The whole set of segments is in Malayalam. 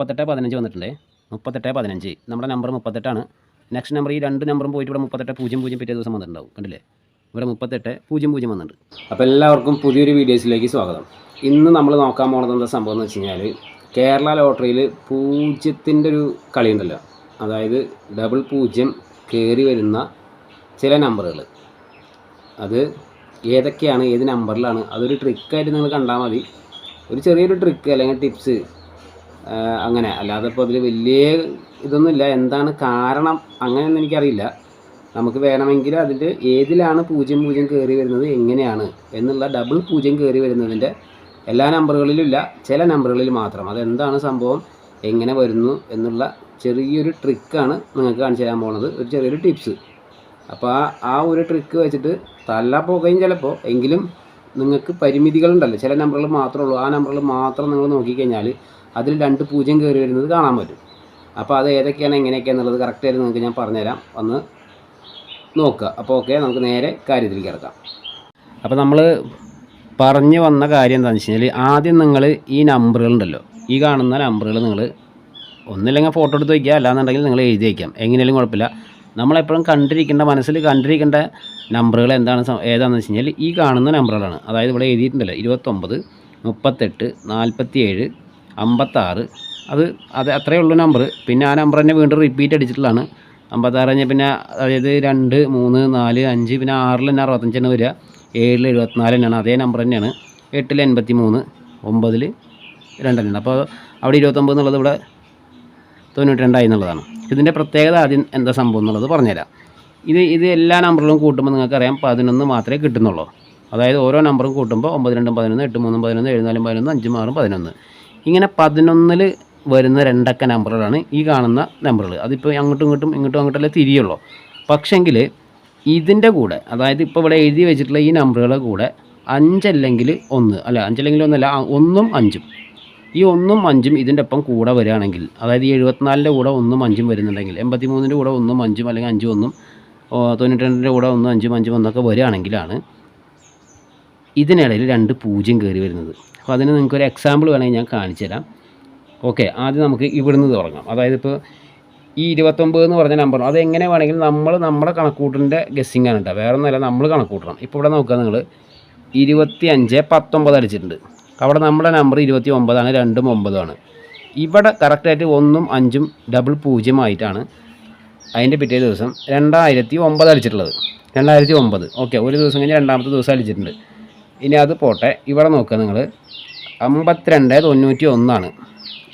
മുപ്പത്തെട്ട് പതിനഞ്ച് വന്നിട്ടുണ്ട്. മുപ്പത്തെട്ട് പതിനഞ്ച്. നമ്മുടെ നമ്പർ മുപ്പത്തെട്ടാണ്. നെക്സ്റ്റ് നമ്പർ ഈ രണ്ട് നമ്പറും പോയിട്ട് ഇവിടെ മുപ്പത്തെട്ട് പൂജ്യം പൂജ്യം പിറ്റേ ദിവസം വന്നിട്ടുണ്ടാവും. കണ്ടില്ലേ? ഇവിടെ മുപ്പത്തെട്ട് പൂജ്യം പൂജ്യം വന്നിട്ടുണ്ട്. അപ്പോൾ എല്ലാവർക്കും പുതിയൊരു വീഡിയോസിലേക്ക് സ്വാഗതം. ഇന്ന് നമ്മൾ നോക്കാൻ പോകുന്നത് എന്താ സംഭവം എന്ന് വെച്ച് കഴിഞ്ഞാൽ കേരള ലോട്ടറിയിൽ പൂജ്യത്തിന്റെ ഒരു കളി ഉണ്ടല്ലോ. അതായത് ഡബിൾ പൂജ്യം കയറി വരുന്ന ചില നമ്പറുകൾ അത് ഏതൊക്കെയാണ് ഏത് നമ്പറിലാണ് അതൊരു ട്രിക്കായിട്ട് നിങ്ങൾ കണ്ടാൽ മതി. ഒരു ചെറിയൊരു ട്രിക്ക് അല്ലെങ്കിൽ ടിപ്സ് അങ്ങനെ. അല്ലാതെ ഇപ്പോൾ അതിൽ വലിയ ഇതൊന്നുമില്ല. എന്താണ് കാരണം അങ്ങനെയൊന്നും എനിക്കറിയില്ല. നമുക്ക് വേണമെങ്കിൽ അതിന്റെ ഏതിലാണ് പൂജ്യം പൂജ്യം കയറി വരുന്നത് എങ്ങനെയാണ് എന്നുള്ള ഡബിൾ പൂജ്യം കയറി വരുന്നതിന്റെ എല്ലാ നമ്പറുകളിലും ഇല്ല. ചില നമ്പറുകളിൽ മാത്രം. അതെന്താണ് സംഭവം എങ്ങനെ വരുന്നു എന്നുള്ള ചെറിയൊരു ട്രിക്കാണ് നിങ്ങൾക്ക് കാണിച്ചു തരാൻ പോകുന്നത് ഒരു ചെറിയൊരു ടിപ്സ് അപ്പോൾ ആ ആ ഒരു ട്രിക്ക് വെച്ചിട്ട് തല്ല പോകുകയും ചിലപ്പോൾ എങ്കിലും നിങ്ങൾക്ക് പരിമിതികളുണ്ടല്ലോ. ചില നമ്പറുകൾ മാത്രമേ ഉള്ളൂ. ആ നമ്പറുകൾ മാത്രം നിങ്ങൾ നോക്കിക്കഴിഞ്ഞാൽ അതിൽ രണ്ട് പൂജ്യം കയറി വരുന്നത് കാണാൻ പറ്റും. അപ്പോൾ അത് ഏതൊക്കെയാണ് എങ്ങനെയൊക്കെയാണെന്നുള്ളത് കറക്റ്റായിട്ട് നിങ്ങൾക്ക് ഞാൻ പറഞ്ഞുതരാം. ഒന്ന് നോക്കുക. അപ്പോൾ ഓക്കെ നമുക്ക് നേരെ കാര്യത്തിലേക്ക് കിടക്കാം. അപ്പോൾ നമ്മൾ പറഞ്ഞു വന്ന കാര്യം എന്താണെന്ന് വെച്ച് കഴിഞ്ഞാൽ ആദ്യം നിങ്ങൾ ഈ നമ്പറുകളുണ്ടല്ലോ ഈ കാണുന്ന നമ്പറുകൾ നിങ്ങൾ ഒന്നില്ലെങ്കിൽ ഫോട്ടോ എടുത്ത് വയ്ക്കുക. അല്ലാന്നുണ്ടെങ്കിൽ നിങ്ങൾ എഴുതി വയ്ക്കാം. എങ്ങനെയാലും കുഴപ്പമില്ല. നമ്മളെപ്പോഴും കണ്ടിരിക്കേണ്ട മനസ്സിൽ കണ്ടിരിക്കേണ്ട നമ്പറുകൾ എന്താണ് ഏതാണെന്ന് വെച്ച് കഴിഞ്ഞാൽ ഈ കാണുന്ന നമ്പറുകളാണ് അതായത് ഇവിടെ എഴുതിയിട്ടുണ്ടല്ലോ ഇരുപത്തൊമ്പത് മുപ്പത്തെട്ട് നാൽപ്പത്തിയേഴ് അമ്പത്താറ്. അത് അത് അത്രയേ ഉള്ളൂ നമ്പർ പിന്നെ ആ നമ്പർ തന്നെ വീണ്ടും റിപ്പീറ്റ് അടിച്ചിട്ടുള്ളതാണ്. അമ്പത്താറ് കഴിഞ്ഞാൽ പിന്നെ അതായത് രണ്ട് മൂന്ന് നാല് അഞ്ച് പിന്നെ ആറിൽ തന്നെ അറുപത്തഞ്ച് തന്നെ വരിക. ഏഴിൽ എഴുപത്തിനാല് തന്നെയാണ്. അതേ നമ്പർ തന്നെയാണ്. എട്ടിൽ എൺപത്തി മൂന്ന് ഒമ്പതിൽ രണ്ടെണ്ണം അപ്പോൾ അവിടെ ഇരുപത്തൊമ്പത് എന്നുള്ളത് ഇവിടെ തൊണ്ണൂറ്റി രണ്ടായി എന്നുള്ളതാണ്. ഇതിന്റെ പ്രത്യേകത ആദ്യം എന്താ സംഭവം എന്നുള്ളത് പറഞ്ഞുതരാം. ഇത് ഇത് എല്ലാ നമ്പറുകളും കൂട്ടുമ്പോൾ നിങ്ങൾക്കറിയാം പതിനൊന്ന് മാത്രമേ കിട്ടുന്നുള്ളൂ. അതായത് ഓരോ നമ്പറും കൂട്ടുമ്പോൾ ഒമ്പത് രണ്ടും പതിനൊന്ന് എട്ട് മൂന്നും പതിനൊന്ന് എഴുന്നാലും നാലും പതിനൊന്ന് അഞ്ചും ആറും പതിനൊന്ന്. ഇങ്ങനെ പതിനൊന്നിൽ വരുന്ന രണ്ടക്ക നമ്പറുകളാണ് ഈ കാണുന്ന നമ്പറുകൾ. അതിപ്പോൾ അങ്ങോട്ടും ഇങ്ങോട്ടും ഇങ്ങോട്ടും അങ്ങോട്ടല്ലേ തിരിയുള്ളൂ. പക്ഷെങ്കിൽ ഇതിന്റെ കൂടെ അതായത് ഇപ്പോൾ ഇവിടെ എഴുതി വെച്ചിട്ടുള്ള ഈ നമ്പറുകളുടെ കൂടെ അഞ്ചല്ലെങ്കിൽ ഒന്ന് അല്ല അഞ്ചല്ലെങ്കിൽ ഒന്നല്ല ഒന്നും അഞ്ചും. ഈ ഒന്നും അഞ്ചും ഇതിന്റെ ഒപ്പം കൂടെ വരികയാണെങ്കിൽ അതായത് ഈ എഴുപത്തിനാലിന്റെ കൂടെ ഒന്നും അഞ്ചും വരുന്നുണ്ടെങ്കിൽ എൺപത്തി മൂന്നിന്റെ കൂടെ ഒന്നും അഞ്ചും അല്ലെങ്കിൽ അഞ്ചും ഒന്നും തൊണ്ണൂറ്റി രണ്ടിന്റെ കൂടെ ഒന്നും അഞ്ചും അഞ്ചും ഒന്നൊക്കെ വരികയാണെങ്കിലാണ് ഇതിനിടയിൽ രണ്ട് പൂജ്യം കയറി വരുന്നത്. അപ്പോൾ അതിന് നിങ്ങൾക്ക് ഒരു എക്സാമ്പിൾ വേണമെങ്കിൽ ഞാൻ കാണിച്ചു തരാം. ഓക്കെ ആദ്യം നമുക്ക് ഇവിടുന്ന് തുടങ്ങാം. അതായത് ഇപ്പോൾ ഈ ഇരുപത്തൊമ്പത് എന്ന് പറഞ്ഞ നമ്പർ അത് എങ്ങനെ വേണമെങ്കിലും നമ്മൾ നമ്മുടെ കണക്കൂട്ടിന്റെ ഗസ്സിങ് ആണ് കേട്ടോ. വേറെ ഒന്നുമല്ല നമ്മൾ കണക്കൂട്ടണം. ഇപ്പോൾ ഇവിടെ നോക്കുക നിങ്ങൾ ഇരുപത്തി അഞ്ച് പത്തൊമ്പത് അടിച്ചിട്ടുണ്ട്. അവിടെ നമ്മുടെ നമ്പർ ഇരുപത്തി ഒമ്പതാണ് രണ്ടും ഒമ്പതുമാണ് ഇവിടെ കറക്റ്റായിട്ട് ഒന്നും അഞ്ചും ഡബിൾ പൂജ്യമായിട്ടാണ് അതിന്റെ പിറ്റേ ദിവസം രണ്ടായിരത്തി ഒമ്പത് അടിച്ചിട്ടുള്ളത്. രണ്ടായിരത്തി ഒമ്പത്. ഓക്കെ ഒരു ദിവസം കഴിഞ്ഞ് രണ്ടാമത്തെ ദിവസം അടിച്ചിട്ടുണ്ട്. ഇനി അത് പോട്ടെ. ഇവിടെ നോക്കുക നിങ്ങൾ അമ്പത്തിരണ്ട് തൊണ്ണൂറ്റി ഒന്നാണ്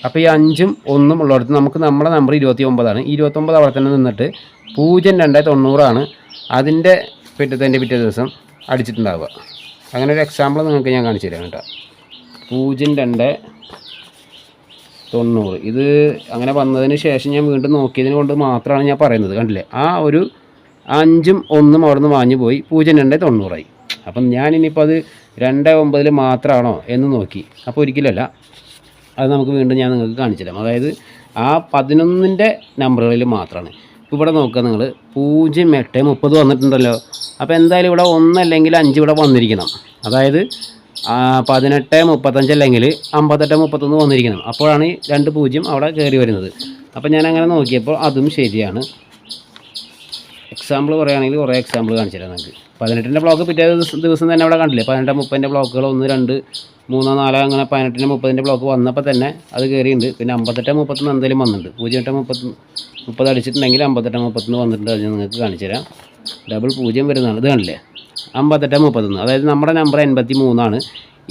അപ്പോൾ ഈ അഞ്ചും ഒന്നും ഉള്ളിടത്ത് നമുക്ക് നമ്മുടെ നമ്പർ ഇരുപത്തി ഒമ്പതാണ് ഇരുപത്തൊമ്പത് അവിടെ തന്നെ നിന്നിട്ട് പൂജ്യം രണ്ട് തൊണ്ണൂറാണ്. അതിന്റെ പിറ്റത്തെ പിറ്റേ ദിവസം അടിച്ചിട്ടുണ്ടാവുക. അങ്ങനെ ഒരു എക്സാമ്പിൾ നിങ്ങൾക്ക് ഞാൻ കാണിച്ചു തരാം കേട്ടോ. പൂജ്യം രണ്ട് തൊണ്ണൂറ്. ഇത് അങ്ങനെ വന്നതിന് ശേഷം ഞാൻ വീണ്ടും നോക്കിയതിന് കൊണ്ട് മാത്രമാണ് ഞാൻ പറയുന്നത്. കണ്ടില്ലേ? ആ ഒരു അഞ്ചും ഒന്നും അവിടെ നിന്ന് വാങ്ങി പോയി പൂജ്യം രണ്ട് തൊണ്ണൂറായി. അപ്പം ഞാനിനിയിപ്പോൾ അത് രണ്ട് ഒമ്പതിൽ മാത്രമാണോ എന്ന് നോക്കി. അപ്പോൾ ഒരിക്കലല്ല അത് നമുക്ക് വീണ്ടും ഞാൻ നിങ്ങൾക്ക് കാണിച്ചു തരാം. അതായത് ആ പതിനൊന്നിന്റെ നമ്പറുകളിൽ മാത്രമാണ് ഇപ്പോൾ ഇവിടെ നോക്കുക നിങ്ങൾ പൂജ്യം എട്ട് മുപ്പത് വന്നിട്ടുണ്ടല്ലോ. അപ്പോൾ എന്തായാലും ഇവിടെ ഒന്നല്ലെങ്കിൽ അഞ്ച് ഇവിടെ വന്നിരിക്കണം. അതായത് പതിനെട്ട് മുപ്പത്തഞ്ച് അല്ലെങ്കിൽ അമ്പത്തെട്ട് മുപ്പത്തൊന്ന് വന്നിരിക്കണം. അപ്പോഴാണ് രണ്ട് പൂജ്യം അവിടെ കയറി വരുന്നത്. അപ്പോൾ ഞാൻ അങ്ങനെ നോക്കിയപ്പോൾ അതും ശരിയാണ്. എക്സാമ്പിൾ പറയുകയാണെങ്കിൽ കുറേ എക്സാമ്പിൾ കാണിച്ചു തരാം നമുക്ക്. പതിനെട്ടിന്റെ ബ്ലോക്ക് പിറ്റേ ദിവസം ദിവസം തന്നെ അവിടെ കണ്ടില്ലേ? പതിനെട്ട് മുപ്പതിന്റെ ബ്ലോക്കുകൾ ഒന്ന് രണ്ട് മൂന്നോ നാലോ അങ്ങനെ പതിനെട്ടിന്റെ മുപ്പതിന്റെ ബ്ലോക്ക് വന്നപ്പോൾ തന്നെ അത് കയറിയിട്ടുണ്ട്. പിന്നെ അമ്പത്തെട്ട് മുപ്പത്തൊന്ന് എന്തെങ്കിലും വന്നിട്ടുണ്ട്. പൂജ്യം എട്ട് മുപ്പത്തി മുപ്പത് അടിച്ചിട്ടുണ്ടെങ്കിൽ അമ്പത്തെട്ട് മുപ്പത്തൊന്ന് വന്നിട്ടുണ്ട് അത് നിങ്ങൾക്ക് കാണിച്ചു തരാം ഡബിൾ പൂജ്യം വരുന്നതാണ്. ഇത് കണ്ടില്ലേ? അമ്പത്തെട്ട് മുപ്പത്തൊന്ന്. അതായത് നമ്മുടെ നമ്പർ എൺപത്തി മൂന്നാണ്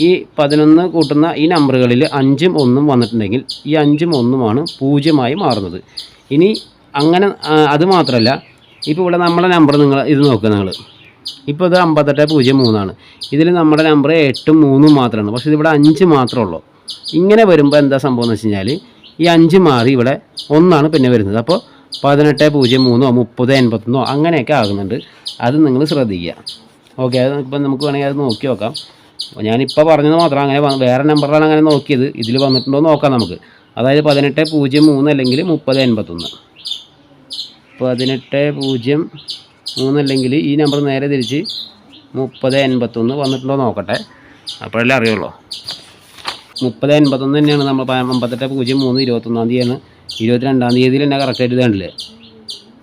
ഈ പതിനൊന്ന് കൂട്ടുന്ന ഈ നമ്പറുകളിൽ അഞ്ചും ഒന്നും വന്നിട്ടുണ്ടെങ്കിൽ ഈ അഞ്ചും ഒന്നുമാണ് പൂജ്യമായി മാറുന്നത്. ഇനി അങ്ങനെ അത് മാത്രമല്ല ഇപ്പോൾ ഇവിടെ നമ്മുടെ നമ്പർ നിങ്ങൾ ഇത് നോക്കുക നിങ്ങൾ ഇപ്പോൾ ഇത് അമ്പത്തെട്ട് പൂജ്യം മൂന്നാണ്. ഇതിൽ നമ്മുടെ നമ്പർ എട്ടും മൂന്നും മാത്രമാണ്. പക്ഷേ ഇതിവിടെ അഞ്ച് മാത്രമേ ഉള്ളൂ. ഇങ്ങനെ വരുമ്പോൾ എന്താ സംഭവം എന്ന് വെച്ച് കഴിഞ്ഞാൽ ഈ അഞ്ച് മാറി ഇവിടെ ഒന്നാണ് പിന്നെ വരുന്നത്. അപ്പോൾ പതിനെട്ട് പൂജ്യം മൂന്നോ മുപ്പത് എൺപത്തൊന്നോ അങ്ങനെയൊക്കെ ആകുന്നുണ്ട്. അത് നിങ്ങൾ ശ്രദ്ധിക്കുക. ഓക്കെ അത് ഇപ്പം നമുക്ക് വേണമെങ്കിൽ അത് നോക്കി നോക്കാം. ഞാനിപ്പോൾ പറഞ്ഞത് മാത്രം അങ്ങനെ വേറെ നമ്പറിലാണ് അങ്ങനെ നോക്കിയത്. ഇതിൽ വന്നിട്ടുണ്ടോ നോക്കാം നമുക്ക്. അതായത് പതിനെട്ട് പൂജ്യം മൂന്ന് അല്ലെങ്കിൽ മുപ്പത് എൺപത്തൊന്ന്. പതിനെട്ട് പൂജ്യം മൂന്നല്ലെങ്കിൽ ഈ നമ്പർ നേരെ തിരിച്ച് മുപ്പത് എൺപത്തൊന്ന് വന്നിട്ടുണ്ടോ നോക്കട്ടെ. അപ്പോഴല്ലേ അറിയുള്ളൂ. മുപ്പത് എൺപത്തൊന്ന് തന്നെയാണ് നമ്മൾ അമ്പത്തെട്ട് പൂജ്യം മൂന്ന് ഇരുപത്തൊന്നാം തീയതിയാണ്. ഇരുപത്തിരണ്ടാം തീയതിയിൽ തന്നെ കറക്റ്റായിട്ട് ഇതാണല്ലേ?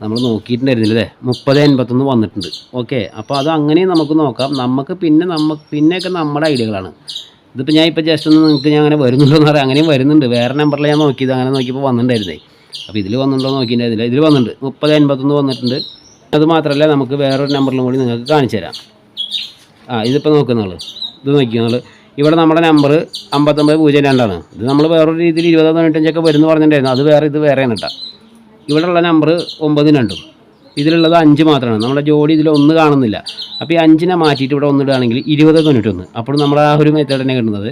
നമ്മൾ നോക്കിയിട്ടുണ്ടായിരുന്നില്ല അല്ലേ? മുപ്പത് എൺപത്തൊന്ന് വന്നിട്ടുണ്ട്. ഓക്കെ അപ്പോൾ അത് അങ്ങനെയും നമുക്ക് നോക്കാം. നമുക്ക് പിന്നെ നമുക്ക് പിന്നെയൊക്കെ നമ്മുടെ ഐഡിയകളാണ്. ഇതിപ്പോൾ ഞാൻ ഇപ്പോൾ ജസ്റ്റ് ഒന്ന് നിങ്ങൾക്ക് ഞാൻ അങ്ങനെ വരുന്നുണ്ടോ എന്ന് പറയാം അങ്ങനെയും വരുന്നുണ്ട്. വേറെ നമ്പറിൽ ഞാൻ നോക്കിയത്. അങ്ങനെ നോക്കിയപ്പോൾ വന്നിട്ടുണ്ടായിരുന്നേ. അപ്പോൾ ഇതിൽ വന്നിട്ടുണ്ടോ നോക്കിയിട്ടുണ്ടായിരുന്നില്ല ഇതിൽ വന്നിട്ടുണ്ട്. മുപ്പത് എൺപത്തൊന്ന് വന്നിട്ടുണ്ട്. അത് മാത്രമല്ല നമുക്ക് വേറൊരു നമ്പറിലും കൂടി നിങ്ങൾക്ക് കാണിച്ചു തരാം. ആ ഇതിപ്പോൾ നോക്കുന്നുള്ളൂ ഇത് നോക്കിയാൽ ഇവിടെ നമ്മുടെ നമ്പർ അമ്പത്തൊമ്പത് പൂജ്യം രണ്ടാണ്. ഇത് നമ്മൾ വേറൊരു രീതിയിൽ ഇരുപത് തൊണ്ണൂറ്റഞ്ചൊക്കെ വരുന്നു പറഞ്ഞിട്ടുണ്ടായിരുന്നു. അത് വേറെ ഇത് വേറെയാണ് കേട്ടോ. ഇവിടെയുള്ള നമ്പർ ഒമ്പതും രണ്ടും. ഇതിലുള്ളത് അഞ്ച് മാത്രമാണ്. നമ്മുടെ ജോഡി ഇതിൽ ഒന്ന് കാണുന്നില്ല. അപ്പോൾ ഈ അഞ്ചിനെ മാറ്റിയിട്ട് ഇവിടെ ഒന്നിടുകയാണെങ്കിൽ ഇരുപത് തൊണ്ണൂറ്റൊന്ന്. അപ്പോൾ നമ്മൾ ആ ഒരു മെത്തേഡ് തന്നെ കിട്ടുന്നത്.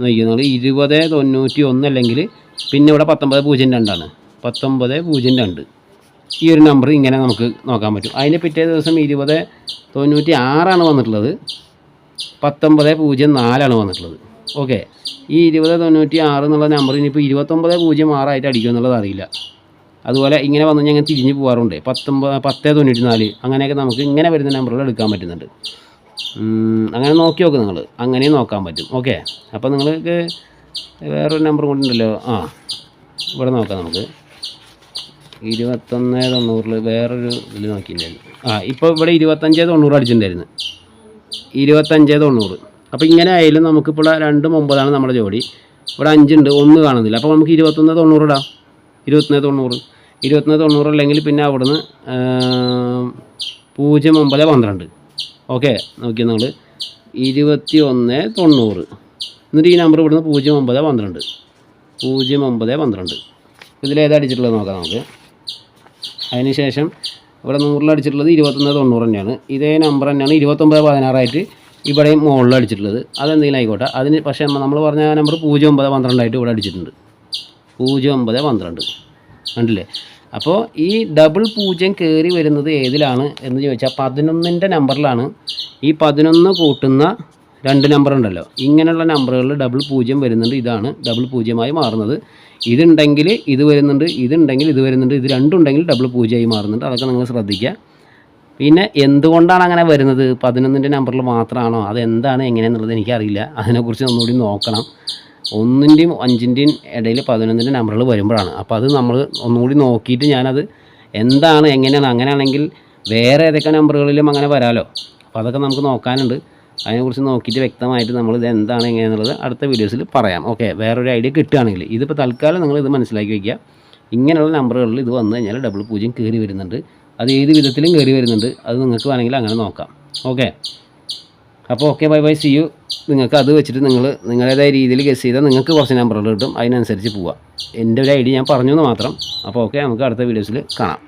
നോക്കിയാൽ ഇരുപത് തൊണ്ണൂറ്റി ഒന്ന് അല്ലെങ്കിൽ പിന്നെ ഇവിടെ പത്തൊമ്പത് പൂജ്യം രണ്ടാണ്. പത്തൊമ്പത് പൂജ്യം രണ്ട്. ഈ ഒരു നമ്പർ ഇങ്ങനെ നമുക്ക് നോക്കാൻ പറ്റും. അതിന് പിറ്റേ ദിവസം ഇരുപത് തൊണ്ണൂറ്റി ആറാണ് വന്നിട്ടുള്ളത്. പത്തൊമ്പത് പൂജ്യം നാലാണ് വന്നിട്ടുള്ളത്. ഓക്കെ ഈ ഇരുപത് തൊണ്ണൂറ്റി ആറ് എന്നുള്ള നമ്പർ ഇനിയിപ്പോൾ ഇരുപത്തൊമ്പത് പൂജ്യം ആറായിട്ട് അടിക്കും എന്നുള്ളത് അറിയില്ല. അതുപോലെ ഇങ്ങനെ വന്നു കഴിഞ്ഞാൽ തിരിഞ്ഞ് പോകാറുണ്ട് പത്തൊമ്പത് പത്ത് തൊണ്ണൂറ്റി നാല് അങ്ങനെയൊക്കെ നമുക്ക് ഇങ്ങനെ വരുന്ന നമ്പറുകൾ എടുക്കാൻ പറ്റുന്നുണ്ട്. അങ്ങനെ നോക്കി നോക്ക് നിങ്ങൾ. അങ്ങനെയും നോക്കാൻ പറ്റും. ഓക്കെ അപ്പോൾ നിങ്ങൾക്ക് വേറൊരു നമ്പർ കൊണ്ടുണ്ടല്ലോ ആ ഇവിടെ നോക്കാം നമുക്ക്. ഇരുപത്തൊന്ന് തൊണ്ണൂറിൽ വേറൊരു ഇതിൽ നോക്കിയിട്ടുണ്ടായിരുന്നു ആ ഇപ്പോൾ ഇവിടെ ഇരുപത്തഞ്ച് തൊണ്ണൂറ് അടിച്ചിട്ടുണ്ടായിരുന്നു ഇരുപത്തഞ്ച് തൊണ്ണൂറ്. അപ്പോൾ ഇങ്ങനെ ആയാലും നമുക്കിപ്പോൾ രണ്ടും ഒമ്പതാണ് നമ്മുടെ ജോഡി. ഇവിടെ അഞ്ചുണ്ട് ഒന്ന് കാണുന്നില്ല. അപ്പോൾ നമുക്ക് ഇരുപത്തൊന്ന് തൊണ്ണൂറ് ഇടാം. ഇരുപത്തൊന്ന് തൊണ്ണൂറ്. ഇരുപത്തൊന്ന് തൊണ്ണൂറ് അല്ലെങ്കിൽ പിന്നെ അവിടുന്ന് പൂജ്യം ഒമ്പത് പന്ത്രണ്ട്. ഓക്കെ നോക്കിയാൽ നിങ്ങൾ ഇരുപത്തി ഒന്ന് തൊണ്ണൂറ്. എന്നിട്ട് ഈ നമ്പർ ഇവിടുന്ന് പൂജ്യം ഒമ്പത് പന്ത്രണ്ട്. പൂജ്യം ഒമ്പത് പന്ത്രണ്ട്. ഇതിലേതാ അടിച്ചിട്ടുള്ളത് നോക്കാം നമുക്ക്. അതിനുശേഷം ഇവിടെ നൂറിൽ അടിച്ചിട്ടുള്ളത് ഇരുപത്തൊന്ന് തൊണ്ണൂറ് തന്നെയാണ്. ഇതേ നമ്പർ തന്നെയാണ് ഇരുപത്തൊമ്പത് പതിനാറായിട്ട് ഇവിടെയും മുകളിൽ അടിച്ചിട്ടുള്ളത്. അതെന്തെങ്കിലും ആയിക്കോട്ടെ. അതിന് പക്ഷേ നമ്മൾ പറഞ്ഞ നമ്പർ പൂജ്യം ഒമ്പത് പന്ത്രണ്ടായിട്ട് ഇവിടെ അടിച്ചിട്ടുണ്ട്. പൂജ്യം ഒമ്പത് പന്ത്രണ്ട്. കണ്ടില്ലേ? അപ്പോൾ ഈ ഡബിൾ പൂജ്യം കയറി വരുന്നത് ഏതിലാണ് എന്ന് ചോദിച്ചാൽ പതിനൊന്നിന്റെ നമ്പറിലാണ് ഈ പതിനൊന്ന് കൂട്ടുന്ന രണ്ട് നമ്പർ ഉണ്ടല്ലോ. ഇങ്ങനെയുള്ള നമ്പറുകളിൽ ഡബിൾ പൂജ്യം വരുന്നുണ്ട്. ഇതാണ് ഡബിൾ പൂജ്യമായി മാറുന്നത്. ഇതുണ്ടെങ്കിൽ ഇത് വരുന്നുണ്ട് ഇതുണ്ടെങ്കിൽ ഇത് വരുന്നുണ്ട് ഇത് രണ്ടുണ്ടെങ്കിൽ ഡബിൾ പൂജയായി മാറുന്നുണ്ട്. അതൊക്കെ നിങ്ങൾ ശ്രദ്ധിക്കുക. പിന്നെ എന്തുകൊണ്ടാണ് അങ്ങനെ വരുന്നത്? പതിനൊന്നിന്റെ നമ്പറിൽ മാത്രമാണോ? അതെന്താണ്? എങ്ങനെയെന്നുള്ളത് എനിക്കറിയില്ല. അതിനെക്കുറിച്ച് ഒന്നുകൂടി നോക്കണം. ഒന്നിന്റെയും അഞ്ചിന്റെയും ഇടയിൽ പതിനൊന്നിന്റെ നമ്പറുകൾ വരുമ്പോഴാണ്. അപ്പോൾ അത് നമ്മൾ ഒന്നുകൂടി നോക്കിയിട്ട് ഞാനത് എന്താണ് എങ്ങനെയാണ് അങ്ങനെയാണെങ്കിൽ വേറെ ഏതൊക്കെ നമ്പറുകളിലും അങ്ങനെ വരാമല്ലോ അപ്പോൾ അതൊക്കെ നമുക്ക് നോക്കാനുണ്ട്. അതിനെക്കുറിച്ച് നോക്കിയിട്ട് വ്യക്തമായിട്ട് നമ്മൾ ഇത് എന്താണ് എങ്ങനെയെന്നുള്ളത് അടുത്ത വീഡിയോസിൽ പറയാം. ഓക്കെ വേറൊരു ഐഡിയ കിട്ടുകയാണെങ്കിൽ ഇതിപ്പോൾ തൽക്കാലം നിങ്ങൾ ഇത് മനസ്സിലാക്കി വയ്ക്കുക ഇങ്ങനെയുള്ള നമ്പറുകളിൽ ഇത് വന്നു കഴിഞ്ഞാൽ ഡബിൾ പൂജ്യം കയറി വരുന്നുണ്ട്. അത് ഏത് വിധത്തിലും കയറി വരുന്നുണ്ട്. അത് നിങ്ങൾക്ക് വേണമെങ്കിൽ അങ്ങനെ നോക്കാം. ഓക്കെ അപ്പോൾ okay bye bye see you നിങ്ങൾക്ക് അത് വെച്ചിട്ട് നിങ്ങൾ നിങ്ങളുടേതായ രീതിയിൽ ഗസ് ചെയ്താൽ നിങ്ങൾക്ക് കുറച്ച് നമ്പറുകൾ കിട്ടും. അതിനനുസരിച്ച് പോവാം. എന്റെ ഒരു ഐഡിയ ഞാൻ പറഞ്ഞു എന്ന് മാത്രം. അപ്പോൾ ഓക്കെ നമുക്ക് അടുത്ത വീഡിയോസിൽ കാണാം.